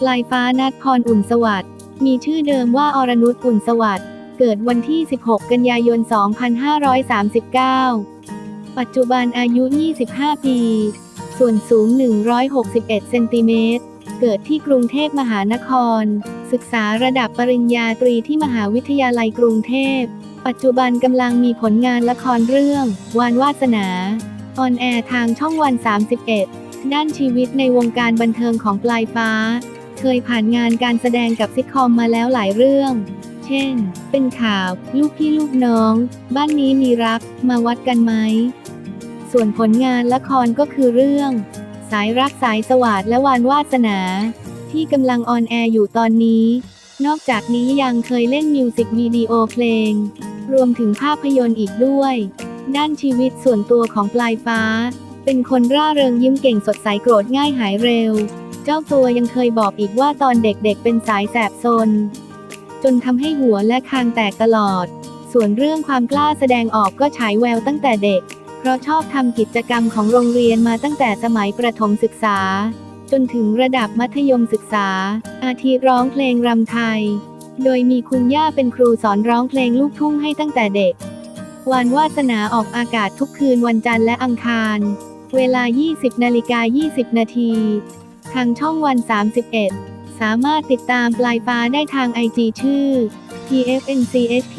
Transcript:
ปลายฟ้านัดพรอุ่นสวัสดิ์มีชื่อเดิมว่าอรนุชอุ่นสวัสดิ์เกิดวันที่ 16 กันยายน 2539 ปัจจุบันอายุ 25 ปี ส่วนสูง 161 เซนติเมตร เกิดที่กรุงเทพมหานคร ศึกษาระดับปริญญาตรีที่มหาวิทยาลัยกรุงเทพ ปัจจุบันกำลังมีผลงานละครเรื่อง วานวาสนา ออนแอร์ทางช่องวัน 31 ด้านชีวิตในวงการบันเทิงของปลายฟ้า เคยผ่านงานการแสดงกับซิทคอมมาแล้วหลายเรื่อง เช่น เป็นข่าว ลูกพี่ลูกน้อง บ้านนี้มีรัก มาวัดกันไหม ส่วนผลงานละครก็คือเรื่อง สายรักสายสวัสดและวานวาสนา ที่กำลังออนแอร์อยู่ตอนนี้ นอกจากนี้ยังเคยเล่นมิวสิกวิดีโอเพลง รวมถึงภาพยนตร์อีกด้วย ด้านชีวิตส่วนตัวของปลายฟ้า เป็นคนร่าเริงยิ้มเก่งสดใสโกรธง่ายหายเร็ว เจ้าตัวยังเคยบอกอีกว่าตอนเด็กๆเป็นสายแสบซน จนทำให้หัวและคางแตกตลอด ส่วนเรื่องความกล้าแสดงออกก็ฉายแววตั้งแต่เด็ก เพราะชอบทำกิจกรรมของโรงเรียนมาตั้งแต่สมัยประถมศึกษา จนถึงระดับมัธยมศึกษา อาทิร้องเพลงรำไทย โดยมีคุณย่าเป็นครูสอนร้องเพลงลูกทุ่งให้ตั้งแต่เด็ก วานวาสนาออกอากาศทุกคืนวันจันทร์และอังคาร เวลา 20นาฬิกา20 นาที ทางช่องวัน 31 สามารถติดตามปลายฟ้าได้ทางไอจีชื่อ TFNCHT